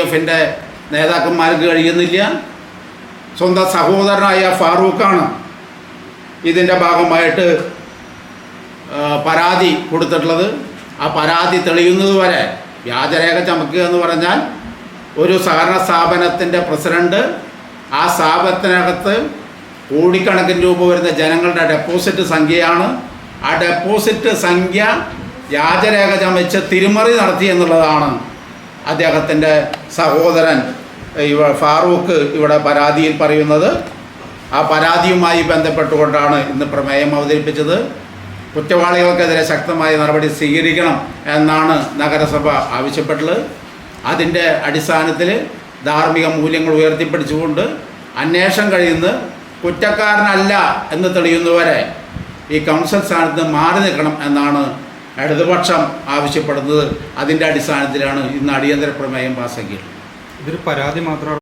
എഫിന്റെ നേതാക്കന്മാർക്ക് കഴിയുന്നില്ല. സ്വന്തം സഹോദരനായ ഫാറൂഖാണ് ഇതിന്റെ ഭാഗമായിട്ട് പരാതി കൊടുത്തിട്ടുള്ളത്. ആ പരാതി തെളിയുന്നത് വരെ വ്യാജരേഖ ചമക്കുക എന്ന് പറഞ്ഞാൽ ഒരു സഹകരണ സ്ഥാപനത്തിന്റെ പ്രസിഡന്റ് ആ സ്ഥാപനത്തിനകത്ത് കോടിക്കണക്കിന് രൂപ വരുന്ന ജനങ്ങളുടെ ഡെപ്പോസിറ്റ് സംഖ്യയാണ്. ആ ഡെപ്പോസിറ്റ് സംഖ്യ വ്യാജരേഖ ചമച്ച് തിരിമറി നടത്തി എന്നുള്ളതാണ് അദ്ദേഹത്തിന്റെ സഹോദരൻ ഇവ ഫാറൂഖ് ഇവിടെ പരാതിയിൽ പറയുന്നത്. ആ പരാതിയുമായി ബന്ധപ്പെട്ടുകൊണ്ടാണ് ഇന്ന് പ്രമേയം അവതരിപ്പിച്ചത്. കുറ്റവാളികൾക്കെതിരെ ശക്തമായ നടപടി സ്വീകരിക്കണം എന്നാണ് നഗരസഭ ആവശ്യപ്പെട്ടുള്ളത്. അതിന്റെ അടിസ്ഥാനത്തിൽ ധാർമ്മിക മൂല്യങ്ങൾ ഉയർത്തിപ്പിടിച്ചുകൊണ്ട് അന്വേഷണം കഴിയുന്ന കുറ്റക്കാരനല്ല എന്ന് തെളിയുന്നവരെ ഈ കൗൺസിൽ സ്ഥാനത്ത് മാറി നിൽക്കണം എന്നാണ് ഇടതുപക്ഷം ആവശ്യപ്പെടുന്നത് അതിന്റെ അടിസ്ഥാനത്തിലാണ് ഇന്ന് അടിയന്തര പ്രമേയം പാസ്സാക്കിയത് ഇതൊരു പരാതി മാത്രമാണ്